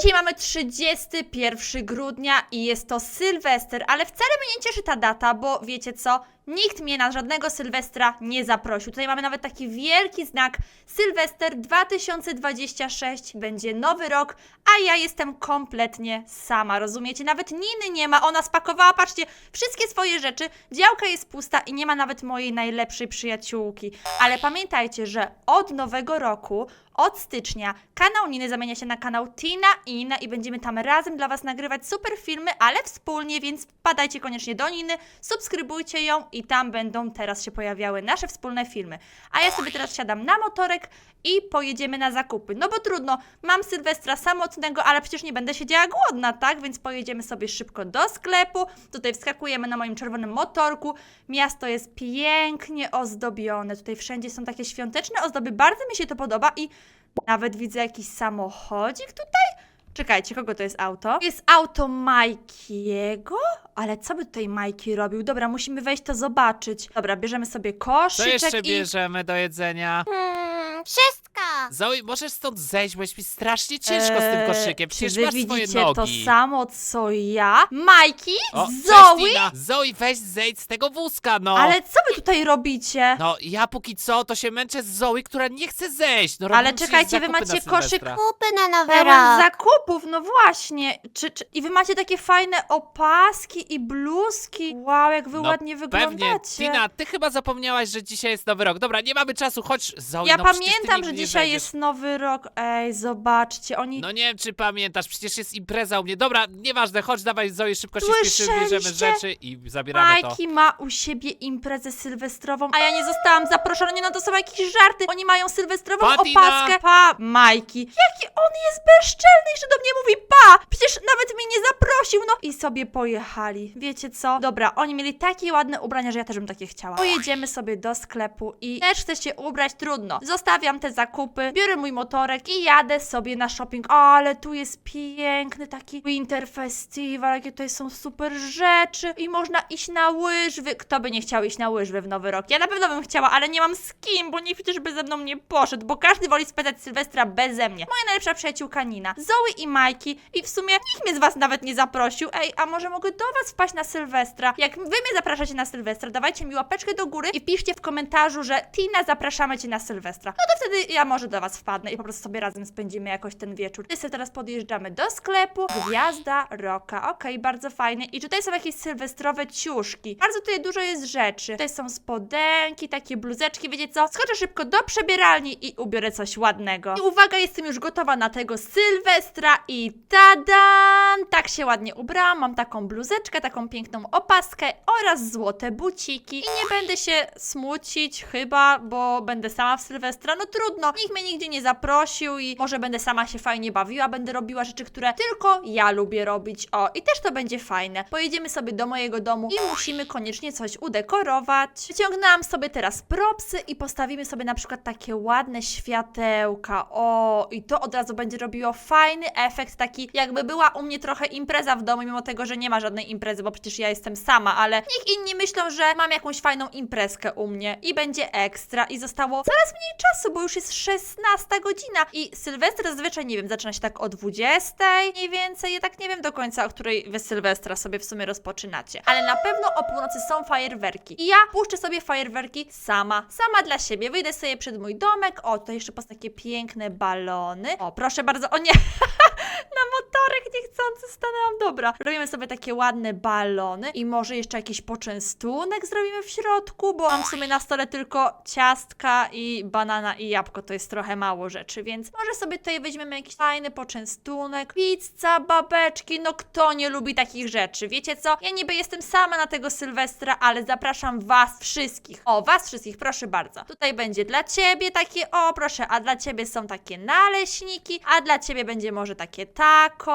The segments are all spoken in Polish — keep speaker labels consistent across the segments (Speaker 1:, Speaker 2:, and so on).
Speaker 1: Dzisiaj mamy 31 grudnia i jest to Sylwester, ale wcale mnie nie cieszy ta data, bo wiecie co? Nikt mnie na żadnego Sylwestra nie zaprosił. Tutaj mamy nawet taki wielki znak Sylwester 2026, będzie nowy rok, a ja jestem kompletnie sama, rozumiecie? Nawet Niny nie ma, ona spakowała, patrzcie, wszystkie swoje rzeczy, działka jest pusta i nie ma nawet mojej najlepszej przyjaciółki. Ale pamiętajcie, że od nowego roku, od stycznia, kanał Niny zamienia się na kanał Tina i Inna i będziemy tam razem dla Was nagrywać super filmy, ale wspólnie, więc wpadajcie koniecznie do Niny, subskrybujcie ją i tam będą teraz się pojawiały nasze wspólne filmy. A ja sobie teraz siadam na motorek i pojedziemy na zakupy. No bo trudno, mam Sylwestra samotnego, ale przecież nie będę siedziała głodna, tak? Więc pojedziemy sobie szybko do sklepu. Tutaj wskakujemy na moim czerwonym motorku. Miasto jest pięknie ozdobione. Tutaj wszędzie są takie świąteczne ozdoby. Bardzo mi się to podoba i nawet widzę jakiś samochodzik tutaj. Czekajcie, kogo to jest auto? Jest auto Majkiego? Ale co by tutaj Majki robił? Dobra, musimy wejść to zobaczyć. Dobra, bierzemy sobie
Speaker 2: Co jeszcze
Speaker 1: i...
Speaker 2: bierzemy do jedzenia?
Speaker 3: Hmm, wszystko.
Speaker 2: Zoe, możesz stąd zejść, bo jest mi strasznie ciężko z tym
Speaker 1: Eee,
Speaker 2: koszykiem. Przecież
Speaker 1: Czy wy
Speaker 2: masz swoje
Speaker 1: widzicie
Speaker 2: nogi.
Speaker 1: to samo, co ja? Majki?
Speaker 2: O,
Speaker 1: Zoe?
Speaker 2: Tina. Zoe, weź zejdź z tego wózka, no.
Speaker 1: Ale co wy tutaj robicie?
Speaker 2: No, ja póki co to się męczę z Zoe, która nie chce zejść. No,
Speaker 1: Ale
Speaker 2: robimy
Speaker 1: czekajcie, wy
Speaker 2: zakupy na
Speaker 1: macie koszyk
Speaker 2: Sylwestra.
Speaker 3: Kupy na nowy
Speaker 1: Pełen
Speaker 3: rok.
Speaker 1: zakupów, no właśnie. Czy, czy, I wy macie takie fajne opaski i bluzki. Wow, jak wy
Speaker 2: No,
Speaker 1: ładnie
Speaker 2: Pewnie.
Speaker 1: wyglądacie.
Speaker 2: Tina, ty chyba zapomniałaś, że dzisiaj jest nowy rok. Dobra, nie mamy czasu, chodź, Zoe,
Speaker 1: ja
Speaker 2: no przecież
Speaker 1: pamiętam,
Speaker 2: nigdy
Speaker 1: że
Speaker 2: nie
Speaker 1: dzisiaj jest nowy rok. Ej, zobaczcie, oni...
Speaker 2: No nie wiem, czy pamiętasz, przecież jest impreza u mnie. Dobra, nieważne, chodź, dawaj Zoe, szybko się spieszymy, bierzemy
Speaker 1: Słyszeliście?
Speaker 2: rzeczy i zabieramy to.
Speaker 1: Majki ma u siebie imprezę sylwestrową, a ja nie zostałam zaproszona. Nie no, to są jakieś żarty. Oni mają sylwestrową
Speaker 2: Pa, Tina!
Speaker 1: opaskę. Pa, Majki. Jaki on jest bezczelny, że do mnie mówi pa. Przecież nawet mnie nie zaprosił, no. I sobie pojechali. Wiecie co? Dobra, oni mieli takie ładne ubrania, że ja też bym takie chciała. Pojedziemy sobie do sklepu i też chcę się ubrać, trudno. Zostawiam te zakupy, biorę mój motorek i jadę sobie na shopping. Ale tu jest piękny taki Winter Festival, jakie tutaj są super rzeczy i można iść na łyżwy. Kto by nie chciał iść na łyżwy w nowy rok? Ja na pewno bym chciała, ale nie mam z kim, bo nikt przecież by ze mną nie poszedł, bo każdy woli spędzać Sylwestra beze mnie. Moja najlepsza przyjaciółka Nina, Zoe i Majki i w sumie nikt mnie z was nawet nie zaprosił. Ej, a może mogę do was wpaść na Sylwestra? Jak wy mnie zapraszacie na Sylwestra, dawajcie mi łapeczkę do góry i piszcie w komentarzu, że Tina zapraszamy cię na Sylwestra. No to wtedy ja może do was wpadnę i po prostu sobie razem spędzimy jakoś ten wieczór. My sobie teraz podjeżdżamy do sklepu. Gwiazda Roka. Okej, bardzo fajne. I tutaj są jakieś sylwestrowe ciuszki. Bardzo tutaj dużo jest rzeczy. Tutaj są spodenki, takie bluzeczki, wiecie co? Skoczę szybko do przebieralni i ubiorę coś ładnego. I uwaga, jestem już gotowa na tego Sylwestra i tadan! Tak się ładnie ubrałam. Mam taką bluzeczkę, taką piękną opaskę oraz złote buciki. I nie będę się smucić chyba, bo będę sama w Sylwestra. No trudno, nikt mnie nigdzie nie zaprosił i może będę sama się fajnie bawiła, będę robiła rzeczy, które tylko ja lubię robić. O, i też to będzie fajne. Pojedziemy sobie do mojego domu i musimy koniecznie coś udekorować. Wyciągnęłam sobie teraz propsy i postawimy sobie na przykład takie ładne światełka. O, i to od razu będzie robiło fajny efekt, taki jakby była u mnie trochę impreza w domu, mimo tego, że nie ma żadnej imprezy, bo przecież ja jestem sama, ale niech inni myślą, że mam jakąś fajną imprezkę u mnie i będzie ekstra i zostało coraz mniej czasu, bo już jest 16 godzina i Sylwester zazwyczaj, nie wiem, zaczyna się tak o 20 mniej więcej, ja tak nie wiem do końca, o której wy Sylwestra sobie w sumie rozpoczynacie, ale na pewno o północy są fajerwerki. I ja puszczę sobie fajerwerki sama, sama dla siebie, wyjdę sobie przed mój domek, o, tutaj jeszcze pas takie piękne balony, o, proszę bardzo, o nie, motorek niechcący stanęłam. Dobra, robimy sobie takie ładne balony i może jeszcze jakiś poczęstunek zrobimy w środku, bo mam w sumie na stole tylko ciastka i banana i jabłko, to jest trochę mało rzeczy, więc może sobie tutaj weźmiemy jakiś fajny poczęstunek, pizza, babeczki, no kto nie lubi takich rzeczy? Wiecie co? Ja niby jestem sama na tego Sylwestra, ale zapraszam was wszystkich. O, was wszystkich, proszę bardzo. Tutaj będzie dla ciebie takie, o proszę, a dla ciebie są takie naleśniki, a dla ciebie będzie może takie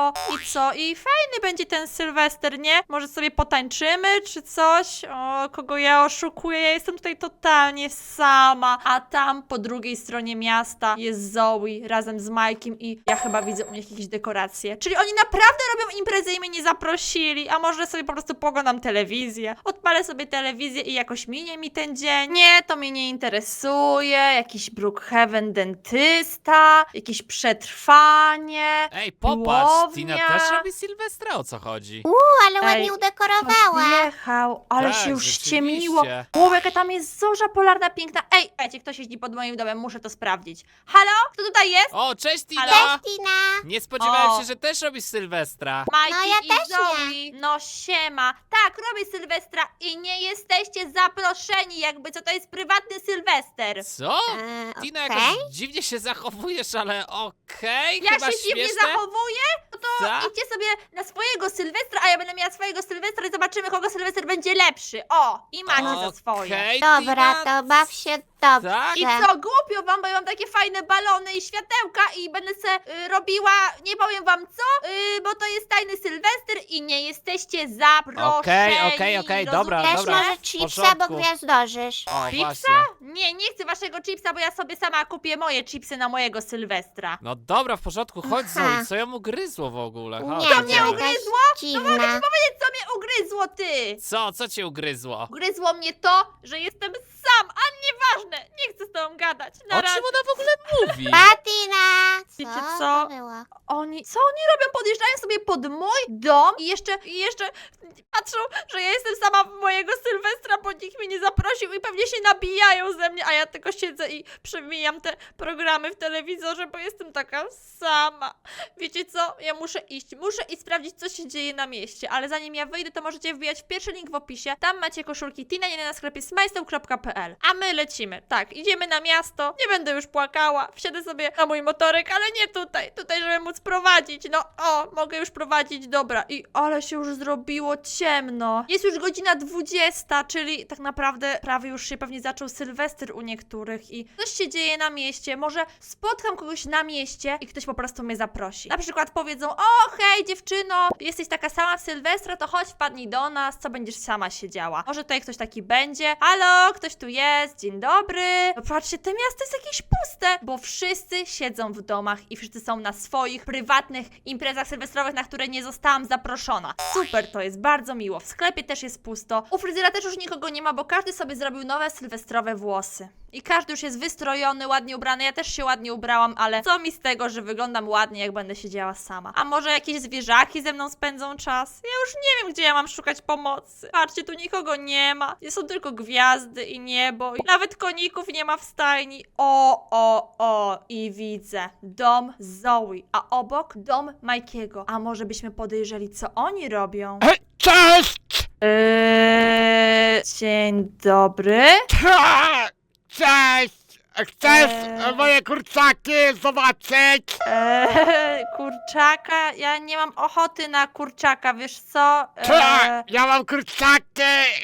Speaker 1: i co? I fajny będzie ten Sylwester, nie? Może sobie potańczymy, czy coś? O, kogo ja oszukuję? Ja jestem tutaj totalnie sama. A tam po drugiej stronie miasta jest Zoe razem z Majkiem i ja chyba widzę u nich jakieś dekoracje. Czyli oni naprawdę robią imprezę i mnie nie zaprosili. A może sobie po prostu poglądam telewizję. Odpalę sobie telewizję i jakoś minie mi ten dzień. Nie, to mnie nie interesuje. Jakiś Brookhaven dentysta, jakieś przetrwanie.
Speaker 2: Ej, popatrz, Tina też robi Sylwestra, o co chodzi?
Speaker 3: U, ale ładnie
Speaker 1: Ej,
Speaker 3: udekorowała.
Speaker 1: Jechał, ale
Speaker 2: Tak,
Speaker 1: się już
Speaker 2: rzeczywiście.
Speaker 1: ściemniło. O, jaka tam jest zorza polarna piękna. Ej, ejcie, ktoś jeździ pod moim domem, muszę to sprawdzić. Halo? Kto tutaj jest?
Speaker 2: O, cześć Tina!
Speaker 1: Halo?
Speaker 3: Cześć, Tina.
Speaker 2: Nie spodziewałem
Speaker 1: O.
Speaker 2: się, że też robisz Sylwestra.
Speaker 1: Majki
Speaker 3: No, ja
Speaker 1: i
Speaker 3: też
Speaker 1: Zoe. No siema. Tak, robię Sylwestra i nie jesteście zaproszeni, jakby co to jest prywatny Sylwester.
Speaker 2: Co?
Speaker 3: E,
Speaker 2: Tina,
Speaker 3: okej.
Speaker 2: jakoś dziwnie się zachowujesz, ale okej,
Speaker 1: Ja
Speaker 2: chyba
Speaker 1: się dziwnie
Speaker 2: śmieszne.
Speaker 1: zachowuję, to
Speaker 2: Tak?
Speaker 1: idźcie sobie na swojego Sylwestra, a ja będę miała swojego Sylwestra i zobaczymy, kogo Sylwester będzie lepszy. O, i macie za swoje.
Speaker 2: Okej,
Speaker 3: Dobra,
Speaker 2: Tina,
Speaker 3: to baw się dobrze.
Speaker 2: Tak?
Speaker 1: I co, głupio wam, bo ja mam takie fajne balony i światełka i będę se y, robiła, nie powiem wam co, y, bo to jest tajny Sylwester i nie jesteście zaproszeni.
Speaker 2: Okej, okej, okej, dobra,
Speaker 3: Też
Speaker 2: dobra.
Speaker 3: może
Speaker 2: w
Speaker 3: chipsa, bo
Speaker 2: porządku.
Speaker 3: gwiazdożysz.
Speaker 2: O,
Speaker 1: Chipsa?
Speaker 2: właśnie.
Speaker 1: Nie, nie chcę waszego chipsa, bo ja sobie sama kupię moje chipsy na mojego Sylwestra.
Speaker 2: No dobra, w porządku, chodź
Speaker 3: Aha.
Speaker 2: Zoe, co ją ugryzło w ogóle? Chodź,
Speaker 3: Nie,
Speaker 1: To mnie
Speaker 2: idziemy.
Speaker 1: ugryzło?
Speaker 3: Dziwne.
Speaker 1: Powiedz, co mnie ugryzło, ty!
Speaker 2: Co, co cię ugryzło?
Speaker 1: Ugryzło mnie to, że jestem sam, a nieważne, nie chcę z tobą gadać. Na
Speaker 2: O
Speaker 1: razie.
Speaker 2: czym ona w ogóle mówi?
Speaker 3: Patina!
Speaker 1: Wiecie
Speaker 3: Co?
Speaker 1: Oni, co oni robią? Podjeżdżają sobie pod mój dom i jeszcze, i jeszcze patrzą, że ja jestem sama w mojego Sylwestra, bo nikt mnie nie zaprosił i pewnie się nabijają ze mnie, a ja tylko siedzę i przewijam te programy w telewizorze, bo jestem taka sama. Wiecie co? Ja muszę iść, muszę iść sprawdzić, co się dzieje na mieście, ale zanim ja wyjdę, to możecie wbijać w pierwszy link w opisie. Tam macie koszulki Tina nie na sklepie smajstą.pl. A my lecimy. Tak, idziemy na miasto. Nie będę już płakała. Wsiadę sobie na mój motorek, ale nie tutaj. Tutaj, żeby móc prowadzić. No, o, mogę już prowadzić, dobra. I ale się już zrobiło ciemno. Jest już godzina 20, czyli tak naprawdę prawie już się pewnie zaczął Sylwester u niektórych i coś się dzieje na mieście. Może spotkam kogoś na mieście i ktoś po prostu mnie zaprosi. Na przykład powiedzą, o hej dziewczyno, jesteś taka sama w Sylwestra, to chodź wpadnij do nas, co będziesz sama siedziała. Może tutaj ktoś taki będzie. Halo, ktoś tu jest, dzień dobry. No patrzcie, to miasto jest jakieś puste, bo wszyscy siedzą w domach i wszyscy są na swoich prywatnych imprezach sylwestrowych, na które nie zostałam zaproszona. Super, to jest bardzo miło. W sklepie też jest pusto. U fryzjera też już nikogo nie ma, bo każdy sobie zrobił nowe sylwestrowe włosy. I każdy już jest wystrojony, ładnie ubrany. Ja też się ładnie ubrałam, ale co mi z tego, że wyglądam ładnie, jak będę siedziała sama? A może jakieś zwierzaki ze mną spędzą czas? Ja już nie wiem, gdzie ja mam szukać pomocy. Patrzcie, tu nikogo nie ma. Są tylko gwiazdy i niebo. I nawet koników nie ma w stajni. O, o, o. I widzę. Dom Zoe, a obok dom Majkiego. A może byśmy podejrzeli, co oni robią?
Speaker 4: Cześć!
Speaker 1: Eee, dzień dobry.
Speaker 4: Cześć! Chcesz
Speaker 1: Eee.
Speaker 4: moje kurczaki zobaczyć?
Speaker 1: Eee, kurczaka? Ja nie mam ochoty na kurczaka, wiesz co? Eee,
Speaker 4: Tak, ja mam kurczaki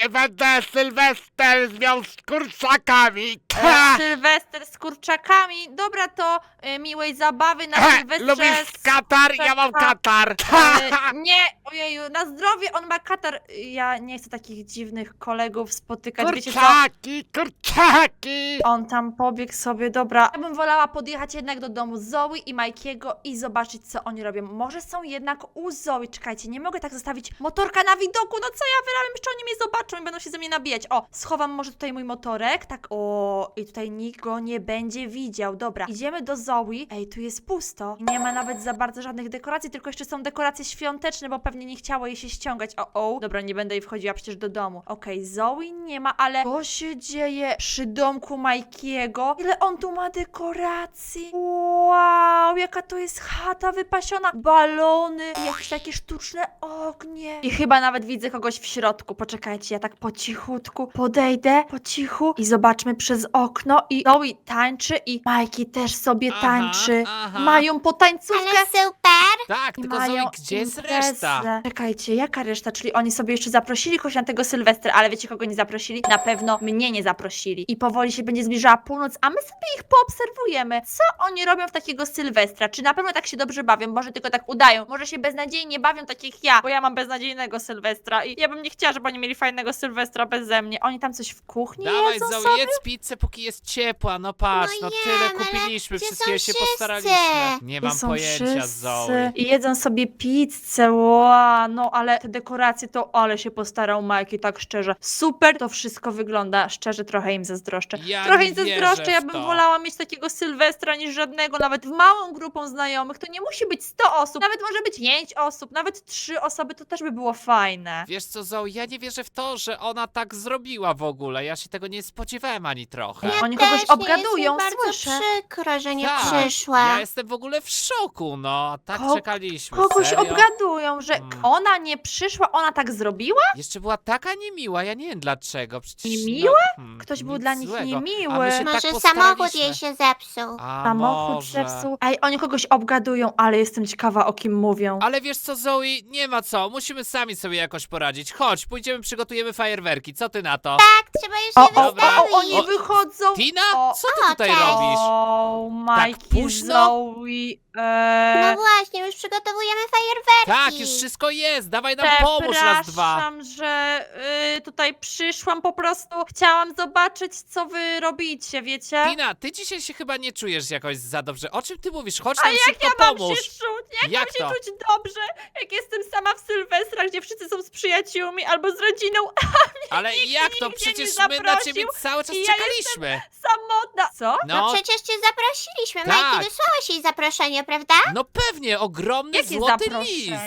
Speaker 4: i będę Sylwester miał z kurczakami.
Speaker 1: e! Sylwester z kurczakami. Dobra, to e, miłej zabawy na
Speaker 4: Ha!
Speaker 1: Sylwestrze.
Speaker 4: Lubisz
Speaker 1: z-
Speaker 4: katar? Ja mam katar.
Speaker 1: E, nie, ojeju, na zdrowie, on ma katar. Ja nie chcę takich dziwnych kolegów spotykać, wiecie co?
Speaker 4: Kurczaki, kurczaki!
Speaker 1: On tam pobiegł sobie, dobra. Ja bym wolała podjechać jednak do domu Zoe i Majkiego i zobaczyć, co oni robią. Może są jednak u Zoe. Czekajcie, nie mogę tak zostawić motorka na widoku. No co ja wyrabiam, jeszcze oni mnie zobaczą i będą się ze mnie nabijać. O, schowam może tutaj mój motorek. Tak, o, i tutaj nikt go nie będzie widział. Dobra, idziemy do Zoe. Ej, tu jest pusto. Nie ma nawet za bardzo żadnych dekoracji, tylko jeszcze są dekoracje świąteczne, bo pewnie nie chciało jej się ściągać. O, o. Dobra, nie będę jej wchodziła przecież do domu. Okej, Zoe nie ma, ale co się dzieje przy domku Majkiego? Ile on tu ma dekoracji? Wow, jaka to jest chata wypasiona. Balony, jakieś takie sztuczne ognie. I chyba nawet widzę kogoś w środku. Poczekajcie, ja tak po cichutku podejdę, po cichu i zobaczmy przez okno. I Zoe tańczy i Majki też sobie
Speaker 2: Aha,
Speaker 1: tańczy.
Speaker 2: aha.
Speaker 1: Mają potańcówkę.
Speaker 3: Ale super!
Speaker 2: Tak,
Speaker 1: I
Speaker 2: tylko
Speaker 1: mają
Speaker 2: Zoe, gdzie jest
Speaker 1: imprezę.
Speaker 2: reszta?
Speaker 1: Czekajcie, jaka reszta? Czyli oni sobie jeszcze zaprosili kogoś na tego Sylwestra, ale wiecie kogo nie zaprosili? Na pewno mnie nie zaprosili. I powoli się będzie zbliżała północ, a my sobie ich poobserwujemy. Co oni robią w takiego Sylwestra? Czy na pewno tak się dobrze bawią? Może tylko tak udają? Może się beznadziejnie bawią tak jak ja, bo ja mam beznadziejnego Sylwestra i ja bym nie chciała, żeby oni mieli fajnego Sylwestra beze mnie. Oni tam coś w kuchni
Speaker 2: Dawaj,
Speaker 1: jedzą
Speaker 2: Zoe,
Speaker 1: sobie?
Speaker 2: jedz pizzę, póki jest ciepła. No patrz, no,
Speaker 3: No
Speaker 2: tyle
Speaker 3: jem, ale
Speaker 2: kupiliśmy,
Speaker 3: gdzie
Speaker 2: wszystkiego
Speaker 3: są
Speaker 2: się
Speaker 3: wszyscy?
Speaker 2: postaraliśmy. Nie mam
Speaker 1: są
Speaker 2: pojęcia,
Speaker 1: wszyscy?
Speaker 2: Zoe.
Speaker 1: I jedzą sobie pizzę, wow, no ale te dekoracje to ale się postarał Majki, tak szczerze. Super to wszystko wygląda, szczerze trochę im zazdroszczę.
Speaker 2: Ja
Speaker 1: trochę
Speaker 2: nie
Speaker 1: im
Speaker 2: wierzę
Speaker 1: zazdroszczę, ja
Speaker 2: w
Speaker 1: bym
Speaker 2: to.
Speaker 1: wolała mieć takiego Sylwestra niż żadnego, nawet w małą grupą znajomych, to nie musi być 100 osób, nawet może być 5 osób, nawet 3 osoby, to też by było fajne.
Speaker 2: Wiesz co, Zoe, ja nie wierzę w to, że ona tak zrobiła w ogóle. Ja się tego nie spodziewałem ani trochę.
Speaker 1: Ja Oni
Speaker 3: też
Speaker 1: kogoś
Speaker 3: nie,
Speaker 1: obgadują,
Speaker 3: jest mi bardzo
Speaker 1: słyszę.
Speaker 3: przykro, że nie
Speaker 2: Tak,
Speaker 3: przyszła.
Speaker 2: Ja jestem w ogóle w szoku, no. Tak
Speaker 1: Ko-
Speaker 2: czekaliśmy,
Speaker 1: Kogoś
Speaker 2: serio?
Speaker 1: obgadują, że
Speaker 2: Mm.
Speaker 1: ona nie przyszła, ona tak zrobiła?
Speaker 2: Jeszcze była taka niemiła, ja nie wiem dlaczego. Przecież,
Speaker 1: Niemiła?
Speaker 2: No, hmm,
Speaker 1: Ktoś był
Speaker 2: nic
Speaker 1: dla nich
Speaker 2: złego.
Speaker 1: niemiły.
Speaker 2: A my się
Speaker 3: Może
Speaker 2: tak
Speaker 3: samochód jej się zepsuł.
Speaker 2: A
Speaker 1: Samochód
Speaker 2: może.
Speaker 1: zepsuł. Ej, oni kogoś obgadują, ale jestem ciekawa o kim mówią.
Speaker 2: Ale wiesz co, Zoe, nie ma co, musimy sami sobie jakoś poradzić. Chodź, pójdziemy, przygotujemy fajerwerki, co ty na to?
Speaker 3: Tak, trzeba już
Speaker 1: O,
Speaker 3: je
Speaker 1: o, o,
Speaker 3: wystawić.
Speaker 1: o, oni
Speaker 2: O,
Speaker 1: wychodzą.
Speaker 2: Tina,
Speaker 1: O,
Speaker 2: co ty
Speaker 3: o,
Speaker 2: tutaj
Speaker 3: cześć.
Speaker 2: robisz?
Speaker 1: O, Majki,
Speaker 2: późno?
Speaker 1: Zoe. E...
Speaker 3: No właśnie, już przygotowujemy fajerwerki.
Speaker 2: Tak, już wszystko jest, dawaj nam pomóż raz, dwa.
Speaker 1: Przepraszam, że y, tutaj przyszłam po prostu. Chciałam zobaczyć, co wy robicie, wiecie?
Speaker 2: Tina, ty dzisiaj się chyba nie czujesz jakoś za dobrze. O czym ty mówisz? Chodź
Speaker 1: A
Speaker 2: nam
Speaker 1: jak
Speaker 2: szybko
Speaker 1: ja mam
Speaker 2: pomóż.
Speaker 1: się czuć? Jak,
Speaker 2: Jak
Speaker 1: mam się
Speaker 2: to?
Speaker 1: czuć dobrze, jak jestem sama w Sylwestra, gdzie wszyscy są z przyjaciółmi albo z rodziną,
Speaker 2: Ale
Speaker 1: nikt
Speaker 2: jak to?
Speaker 1: nigdzie nie
Speaker 2: Przecież my na ciebie
Speaker 1: zaprosił
Speaker 2: cały czas
Speaker 1: i ja
Speaker 2: czekaliśmy.
Speaker 1: samotna. Co?
Speaker 3: No
Speaker 2: No,
Speaker 3: przecież cię zaprosiliśmy.
Speaker 2: Tak.
Speaker 3: Majki, wysłałaś jej zaproszenie, prawda?
Speaker 2: no pewnie, ogromny
Speaker 1: Jakie
Speaker 2: złoty
Speaker 1: zaproszenie?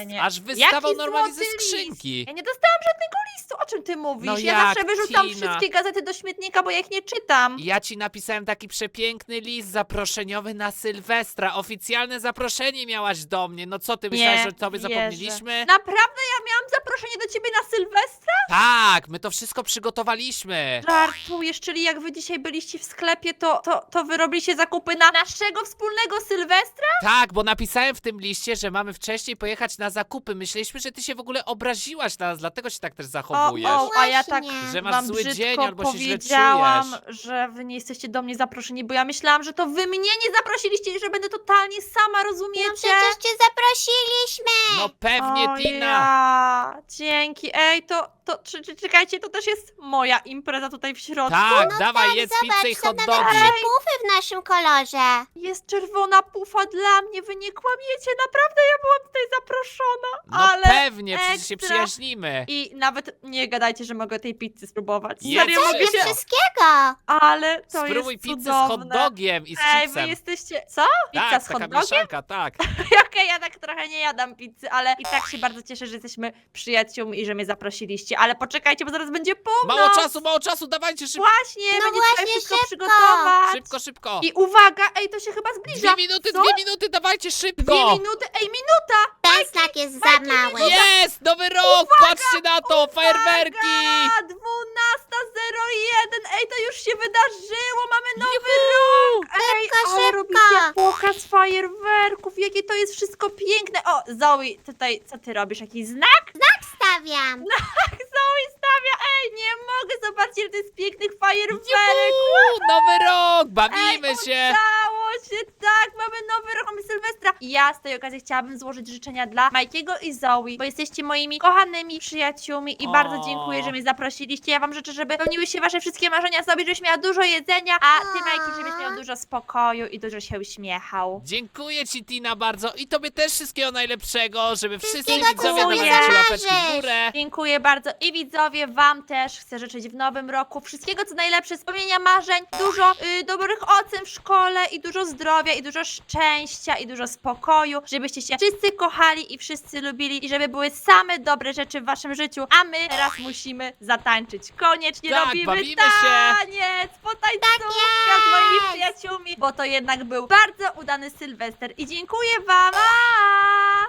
Speaker 2: list. Aż wystawał
Speaker 1: Jaki
Speaker 2: normalnie ze
Speaker 1: złoty list?
Speaker 2: skrzynki.
Speaker 1: Ja nie dostałam żadnego listu. O czym ty mówisz?
Speaker 2: No
Speaker 1: ja
Speaker 2: jak,
Speaker 1: zawsze wyrzucam
Speaker 2: Tina?
Speaker 1: wszystkie gazety do śmietnika, bo ja ich nie czytam.
Speaker 2: Ja ci napisałem taki przepiękny list zaproszeniowy na Sylwestra. Oficjalne zaproszenie miałaś do mnie. No co ty myślałeś, że tobie
Speaker 1: wierzę.
Speaker 2: zapomnieliśmy?
Speaker 1: Naprawdę ja miałam zaproszenie do ciebie na Sylwestra?
Speaker 2: Tak, my to wszystko przygotowaliśmy.
Speaker 1: Żartujesz, czyli jak wy dzisiaj byliście w sklepie, to, to, to wy robiliście zakupy na naszego wspólnego Sylwestra?
Speaker 2: Tak, bo napisałem w tym liście, że mamy wcześniej pojechać na zakupy. Myśleliśmy, że ty się w ogóle obraziłaś na nas, dlatego się tak też zachowujesz.
Speaker 1: O, o, a ja tak.
Speaker 2: Że masz
Speaker 1: wam
Speaker 2: zły
Speaker 1: brzydko
Speaker 2: dzień albo się źle
Speaker 1: powiedziałam,
Speaker 2: czujesz.
Speaker 1: że wy nie jesteście do mnie zaproszeni, bo ja myślałam, że to wy mnie nie zaprosiliście i że będę totalnie sama,
Speaker 3: No
Speaker 1: rozumiecie?
Speaker 3: przecież cię zaprosiliśmy.
Speaker 2: No pewnie,
Speaker 1: o,
Speaker 2: Tina.
Speaker 1: Ja. Dzięki. Ej, to, to czy, czy, czekajcie, to też jest moja impreza tutaj w środku.
Speaker 2: Tak,
Speaker 3: No
Speaker 2: dawaj,
Speaker 3: tak,
Speaker 2: jedz
Speaker 3: zobacz,
Speaker 2: pizzę i
Speaker 3: są
Speaker 2: hot dogi.
Speaker 3: trzy pufy w naszym kolorze.
Speaker 1: Jest czerwona pufa dla mnie, wy nie kłamiecie, naprawdę ja byłam tutaj
Speaker 2: pewnie, przecież się
Speaker 1: ekstra.
Speaker 2: przyjaźnimy.
Speaker 1: I nawet nie gadajcie, że mogę tej pizzy spróbować.
Speaker 2: Jedz
Speaker 1: Serio mogę
Speaker 2: wszystko.
Speaker 1: się...
Speaker 3: Wszystkiego.
Speaker 1: Ale to
Speaker 2: Spróbuj
Speaker 1: jest
Speaker 2: pizzę
Speaker 1: cudowne.
Speaker 2: z hot dogiem i z
Speaker 1: Ej, wy
Speaker 2: chipsem.
Speaker 1: jesteście... Co? Pizza
Speaker 2: tak,
Speaker 1: z
Speaker 2: taka
Speaker 1: hot dogiem?
Speaker 2: mieszanka, tak.
Speaker 1: Okej, ja tak trochę nie jadam pizzy, ale i tak się bardzo cieszę, że jesteśmy przyjaciółmi i że mnie zaprosiliście. Ale poczekajcie, bo zaraz będzie północ.
Speaker 2: Mało czasu, mało czasu, dawajcie szybko,
Speaker 1: Właśnie,
Speaker 3: No
Speaker 1: będzie trzeba
Speaker 3: właśnie,
Speaker 1: wszystko
Speaker 3: szybko.
Speaker 1: przygotować.
Speaker 2: szybko, szybko.
Speaker 1: I uwaga, ej, to się chyba zbliża.
Speaker 2: Dwie minuty,
Speaker 1: Co?
Speaker 2: dwie minuty, dawajcie szybko.
Speaker 1: Dwie minuty, ej, minuta!
Speaker 3: Ten znak jest za mały.
Speaker 2: Jest, nowy rok, patrzcie na to, fajerwerki.
Speaker 1: Uwaga, 12.01, ej, to już się wydarzyło, mamy nowy rok! Ej,
Speaker 3: Szybko,
Speaker 1: ale
Speaker 3: szybko.
Speaker 1: robicie pokaz fajerwerków, jakie to jest wszystko piękne. O, Zoe, tutaj, co ty robisz, jakiś znak?
Speaker 3: Stawiam.
Speaker 1: Zoe stawia, ej, nie mogę, zobaczcie, ile to jest pięknych fajerwerków.
Speaker 2: Juhu, nowy rok, bawimy
Speaker 1: Ej,
Speaker 2: się.
Speaker 1: Udało się, tak, mamy nowy rok, mamy Sylwestra. I ja z tej okazji chciałabym złożyć życzenia dla Majkiego i Zoe, bo jesteście moimi kochanymi przyjaciółmi i
Speaker 2: O.
Speaker 1: bardzo dziękuję, że mnie zaprosiliście. Ja wam życzę, żeby pełniły się wasze wszystkie marzenia sobie, żebyś miała dużo jedzenia, a ty Majki, żebyś miał dużo spokoju i dużo się uśmiechał.
Speaker 2: Dziękuję ci, Tina, bardzo i tobie też wszystkiego najlepszego, żeby wszyscy
Speaker 3: Wszystkiego, co
Speaker 2: widzowie
Speaker 1: sobie
Speaker 2: dawali łapeczki w
Speaker 3: zamarzysz.
Speaker 2: górę.
Speaker 1: Dziękuję bardzo i widzowie, wam też chcę życzyć w nowym roku wszystkiego co najlepsze, spełnienia marzeń, dużo y, dobrych ocen w szkole i dużo zdrowia i dużo szczęścia i dużo spokoju, żebyście się wszyscy kochali i wszyscy lubili i żeby były same dobre rzeczy w waszym życiu, a my teraz musimy zatańczyć. Koniecznie
Speaker 2: Tak,
Speaker 1: robimy
Speaker 2: bawimy się.
Speaker 1: taniec, potańcówka z moimi przyjaciółmi, bo to jednak był bardzo udany Sylwester i dziękuję wam! Pa!